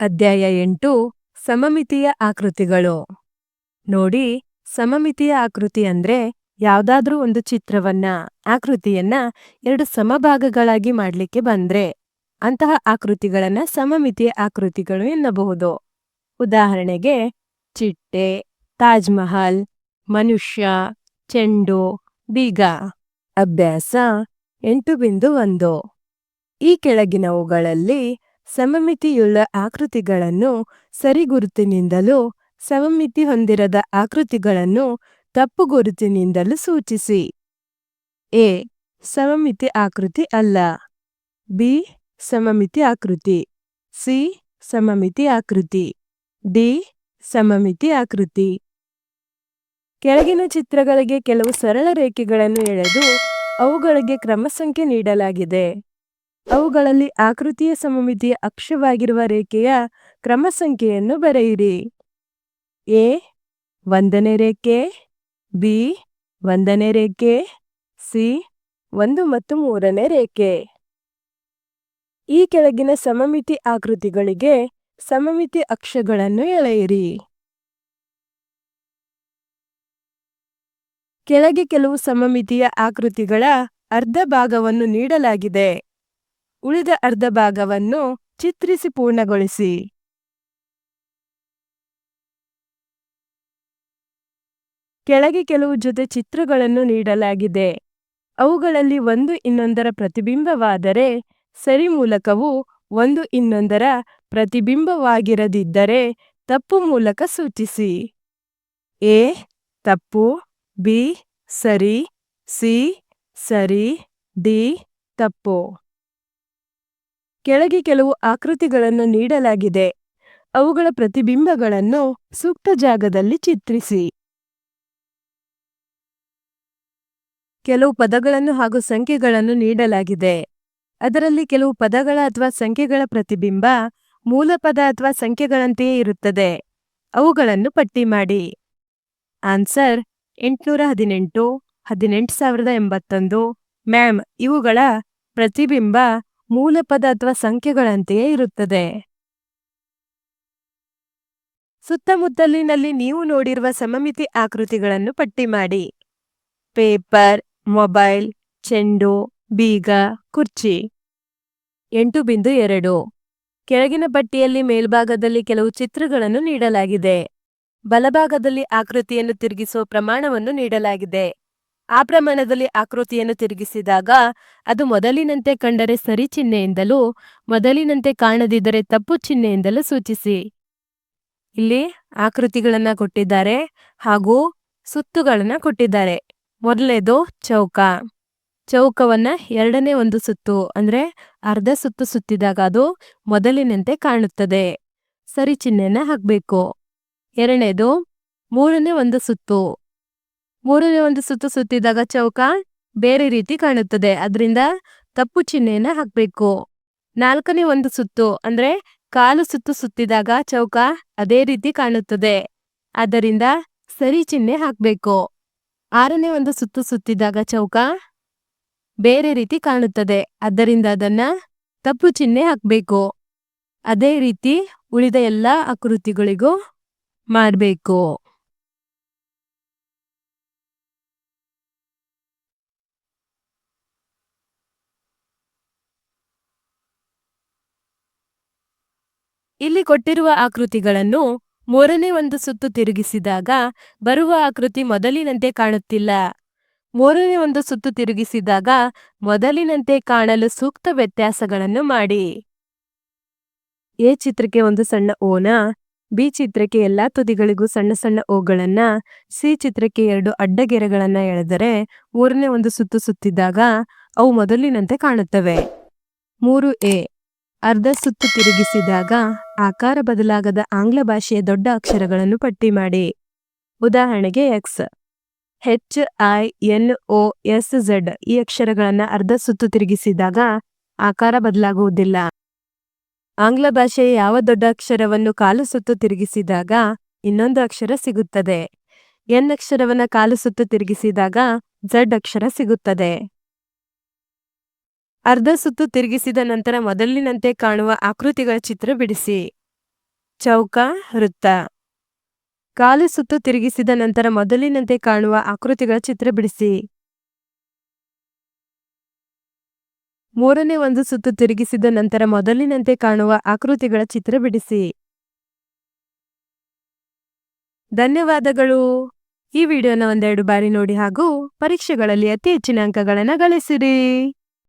ಅಧ್ಯಾಯ ಎಂಟು, ಸಮಮಿತಿಯ ಆಕೃತಿಗಳು. ನೋಡಿ, ಸಮಮಿತಿಯ ಆಕೃತಿ ಅಂದ್ರೆ ಯಾವ್ದಾದ್ರೂ ಒಂದು ಚಿತ್ರವನ್ನ, ಆಕೃತಿಯನ್ನ ಎರಡು ಸಮಭಾಗಗಳಾಗಿ ಮಾಡ್ಲಿಕ್ಕೆ ಬಂದ್ರೆ ಅಂತಹ ಆಕೃತಿಗಳನ್ನ ಸಮಮಿತಿಯ ಆಕೃತಿಗಳು ಎನ್ನಬಹುದು. ಉದಾಹರಣೆಗೆ, ಚಿಟ್ಟೆ, ತಾಜ್ ಮಹಲ್, ಮನುಷ್ಯ, ಚೆಂಡು, ಬೀಗ. ಅಭ್ಯಾಸ ಎಂಟು ಬಿಂದು ಒಂದು. ಈ ಕೆಳಗಿನವುಗಳಲ್ಲಿ ಸಮಮಿತಿಯುಳ್ಳ ಆಕೃತಿಗಳನ್ನು ಸರಿಗುರುತಿನಿಂದಲೂ ಸಮಮಿತಿ ಹೊಂದಿರದ ಆಕೃತಿಗಳನ್ನು ತಪ್ಪು ಗುರುತಿನಿಂದಲೂ ಸೂಚಿಸಿ. ಎ. ಸಮಮಿತಿ ಆಕೃತಿ ಅಲ್ಲ. ಬಿ. ಸಮಮಿತಿ ಆಕೃತಿ. ಸಿ. ಸಮಮಿತಿ ಆಕೃತಿ. ಡಿ. ಸಮಮಿತಿ ಆಕೃತಿ. ಕೆಳಗಿನ ಚಿತ್ರಗಳಿಗೆ ಕೆಲವು ಸರಳ ರೇಖೆಗಳನ್ನು ಎಳೆದು ಅವುಗಳಿಗೆ ಕ್ರಮಸಂಖ್ಯೆ ನೀಡಲಾಗಿದೆ. ಅವುಗಳಲ್ಲಿ ಆಕೃತಿಯ ಸಮಮಿತಿಯ ಅಕ್ಷವಾಗಿರುವ ರೇಖೆಯ ಕ್ರಮಸಂಖ್ಯೆಯನ್ನು ಬರೆಯಿರಿ. ಎ, ಒಂದನೇ ರೇಖೆ, ಬಿ, ಒಂದನೇ ರೇಖೆ, ಸಿ, ಒಂದು ಮತ್ತು ಮೂರನೇ ರೇಖೆ. ಈ ಕೆಳಗಿನ ಸಮಮಿತಿ ಆಕೃತಿಗಳಿಗೆ ಸಮಮಿತಿ ಅಕ್ಷಗಳನ್ನು ಎಳೆಯಿರಿ. ಕೆಳಗೆ ಕೆಲವು ಸಮಮಿತಿಯ ಆಕೃತಿಗಳ ಅರ್ಧ ಭಾಗವನ್ನು ನೀಡಲಾಗಿದೆ. ಉಳಿದ ಅರ್ಧ ಭಾಗವನ್ನು ಚಿತ್ರಿಸಿ ಪೂರ್ಣಗೊಳಿಸಿ. ಕೆಳಗೆ ಕೆಲವು ಜೊತೆ ಚಿತ್ರಗಳನ್ನು ನೀಡಲಾಗಿದೆ. ಅವುಗಳಲ್ಲಿ ಒಂದು ಇನ್ನೊಂದರ ಪ್ರತಿಬಿಂಬವಾದರೆ ಸರಿ ಮೂಲಕವು ಒಂದು ಇನ್ನೊಂದರ ಪ್ರತಿಬಿಂಬವಾಗಿರದಿದ್ದರೆ ತಪ್ಪು ಮೂಲಕ ಸೂಚಿಸಿ. ಎ, ತಪ್ಪು, ಬಿ, ಸರಿ, ಸಿ, ಸರಿ, ಡಿ, ತಪ್ಪು. ಕೆಳಗೆ ಕೆಲವು ಆಕೃತಿಗಳನ್ನು ನೀಡಲಾಗಿದೆ. ಅವುಗಳ ಪ್ರತಿಬಿಂಬಗಳನ್ನು ಸೂಕ್ತ ಜಾಗದಲ್ಲಿ ಚಿತ್ರಿಸಿ. ಕೆಲವು ಪದಗಳನ್ನು ಹಾಗೂ ಸಂಖ್ಯೆಗಳನ್ನು ನೀಡಲಾಗಿದೆ. ಅದರಲ್ಲಿ ಕೆಲವು ಪದಗಳ ಅಥವಾ ಸಂಖ್ಯೆಗಳ ಪ್ರತಿಬಿಂಬ, ಮೂಲ ಪದ ಅಥವಾ ಸಂಖ್ಯೆಗಳಂತೆಯೇ ಇರುತ್ತದೆ. ಅವುಗಳನ್ನು ಪಟ್ಟಿ ಮಾಡಿ. ಆನ್ಸರ್, ಎಂಟುನೂರ ಹದಿನೆಂಟು ಹದಿನೆಂಟು ಸಾವಿರದ ಎಂಬತ್ತೊಂದು. ಮ್ಯಾಮ್, ಇವುಗಳ ಪ್ರತಿಬಿಂಬ ಮೂಲ ಪದ ಅಥವಾ ಸಂಖ್ಯೆಗಳಂತೆಯೇ ಇರುತ್ತದೆ. ಸುತ್ತಮುತ್ತಲಿನಲ್ಲಿ ನೀವು ನೋಡಿರುವ ಸಮಮಿತಿ ಆಕೃತಿಗಳನ್ನು ಪಟ್ಟಿ ಮಾಡಿ. ಪೇಪರ್, ಮೊಬೈಲ್, ಚೆಂಡು, ಬೀಗ, ಕುರ್ಚಿ. ಎಂಟು ಬಿಂದು ಎರಡು. ಕೆಳಗಿನ ಪಟ್ಟಿಯಲ್ಲಿ ಮೇಲ್ಭಾಗದಲ್ಲಿ ಕೆಲವು ಚಿತ್ರಗಳನ್ನು ನೀಡಲಾಗಿದೆ. ಬಲಭಾಗದಲ್ಲಿ ಆಕೃತಿಯನ್ನು ತಿರುಗಿಸುವ ಪ್ರಮಾಣವನ್ನು ನೀಡಲಾಗಿದೆ. ಆ ಪ್ರಮಾಣದಲ್ಲಿ ಆಕೃತಿಯನ್ನು ತಿರುಗಿಸಿದಾಗ ಅದು ಮೊದಲಿನಂತೆ ಕಂಡರೆ ಸರಿ ಚಿಹ್ನೆಯಿಂದಲೂ, ಮೊದಲಿನಂತೆ ಕಾಣದಿದ್ದರೆ ತಪ್ಪು ಚಿಹ್ನೆಯಿಂದಲೂ ಸೂಚಿಸಿ. ಇಲ್ಲಿ ಆಕೃತಿಗಳನ್ನ ಕೊಟ್ಟಿದ್ದಾರೆ ಹಾಗೂ ಸುತ್ತುಗಳನ್ನ ಕೊಟ್ಟಿದ್ದಾರೆ. ಮೊದಲೇದು ಚೌಕ. ಚೌಕವನ್ನ ಎರಡನೇ ಒಂದು ಸುತ್ತು, ಅಂದ್ರೆ ಅರ್ಧ ಸುತ್ತು ಸುತ್ತಿದಾಗ ಅದು ಮೊದಲಿನಂತೆ ಕಾಣುತ್ತದೆ. ಸರಿ ಚಿಹ್ನೆನ ಹಾಕಬೇಕು. ಎರಡನೇದು, ಮೂರನೇ ಒಂದು ಸುತ್ತು. ಮೂರನೇ ಒಂದು ಸುತ್ತು ಸುತ್ತಿದಾಗ ಚೌಕ ಬೇರೆ ರೀತಿ ಕಾಣುತ್ತದೆ. ಅದರಿಂದ ತಪ್ಪು ಚಿಹ್ನೆಯನ್ನ ಹಾಕ್ಬೇಕು. ನಾಲ್ಕನೇ ಒಂದು ಸುತ್ತು ಅಂದ್ರೆ ಕಾಲು ಸುತ್ತು ಸುತ್ತಿದಾಗ ಚೌಕ ಅದೇ ರೀತಿ ಕಾಣುತ್ತದೆ. ಆದ್ದರಿಂದ ಸರಿ ಚಿಹ್ನೆ ಹಾಕಬೇಕು. ಆರನೇ ಒಂದು ಸುತ್ತು ಸುತ್ತಿದಾಗ ಚೌಕ ಬೇರೆ ರೀತಿ ಕಾಣುತ್ತದೆ. ಆದ್ದರಿಂದ ಅದನ್ನ ತಪ್ಪು ಚಿಹ್ನೆ ಹಾಕಬೇಕು. ಅದೇ ರೀತಿ ಉಳಿದ ಎಲ್ಲ ಆಕೃತಿಗಳಿಗೂ ಮಾಡಬೇಕು. ಇಲ್ಲಿ ಕೊಟ್ಟಿರುವ ಆಕೃತಿಗಳನ್ನು ಮೂರನೇ ಒಂದು ಸುತ್ತು ತಿರುಗಿಸಿದಾಗ ಬರುವ ಆಕೃತಿ ಮೊದಲಿನಂತೆ ಕಾಣುತ್ತಿಲ್ಲ. ಮೂರನೇ ಒಂದು ಸುತ್ತು ತಿರುಗಿಸಿದಾಗ ಮೊದಲಿನಂತೆ ಕಾಣಲು ಸೂಕ್ತ ವ್ಯತ್ಯಾಸಗಳನ್ನು ಮಾಡಿ. ಎ ಚಿತ್ರಕ್ಕೆ ಒಂದು ಸಣ್ಣ ಓನ, ಬಿ ಚಿತ್ರಕ್ಕೆ ಎಲ್ಲಾ ತುದಿಗಳಿಗೂ ಸಣ್ಣ ಸಣ್ಣ ಓಗಳನ್ನ, ಸಿ ಚಿತ್ರಕ್ಕೆ ಎರಡು ಅಡ್ಡಗೆರೆಗಳನ್ನ ಎಳೆದರೆ ಮೂರನೇ ಒಂದು ಸುತ್ತು ಸುತ್ತಿದಾಗ ಅವು ಮೊದಲಿನಂತೆ ಕಾಣುತ್ತವೆ. ಮೂರು ಎ, ಅರ್ಧ ಸುತ್ತು ತಿರುಗಿಸಿದಾಗ ಆಕಾರ ಬದಲಾಗದ ಆಂಗ್ಲ ಭಾಷೆಯ ದೊಡ್ಡ ಅಕ್ಷರಗಳನ್ನು ಪಟ್ಟಿ ಮಾಡಿ. ಉದಾಹರಣೆಗೆ X H I N O S Z ಈ ಅಕ್ಷರಗಳನ್ನು ಅರ್ಧ ಸುತ್ತು ತಿರುಗಿಸಿದಾಗ ಆಕಾರ ಬದಲಾಗುವುದಿಲ್ಲ. ಆಂಗ್ಲ ಭಾಷೆಯ ಯಾವ ದೊಡ್ಡ ಅಕ್ಷರವನ್ನು ಕಾಲು ಸುತ್ತು ತಿರುಗಿಸಿದಾಗ ಇನ್ನೊಂದು ಅಕ್ಷರ ಸಿಗುತ್ತದೆ. ಎನ್ ಅಕ್ಷರವನ್ನು ಕಾಲು ಸುತ್ತು ತಿರುಗಿಸಿದಾಗ ಝಡ್ ಅಕ್ಷರ ಸಿಗುತ್ತದೆ. ಅರ್ಧ ಸುತ್ತು ತಿರುಗಿಸಿದ ನಂತರ ಮೊದಲಿನಂತೆ ಕಾಣುವ ಆಕೃತಿಗಳ ಚಿತ್ರ ಬಿಡಿಸಿ. ಚೌಕ, ವೃತ್ತ. ಕಾಲು ಸುತ್ತು ತಿರುಗಿಸಿದ ನಂತರ ಮೊದಲಿನಂತೆ ಕಾಣುವ ಆಕೃತಿಗಳ ಚಿತ್ರ ಬಿಡಿಸಿ. ಮೂರನೇ ಒಂದು ಸುತ್ತು ತಿರುಗಿಸಿದ ನಂತರ ಮೊದಲಿನಂತೆ ಕಾಣುವ ಆಕೃತಿಗಳ ಚಿತ್ರ ಬಿಡಿಸಿ. ಧನ್ಯವಾದಗಳು. ಈ ವಿಡಿಯೋನ ಒಂದೆರಡು ಬಾರಿ ನೋಡಿ ಹಾಗೂ ಪರೀಕ್ಷೆಗಳಲ್ಲಿ ಅತಿ ಹೆಚ್ಚಿನ ಅಂಕಗಳನ್ನು ಗಳಿಸಿರಿ.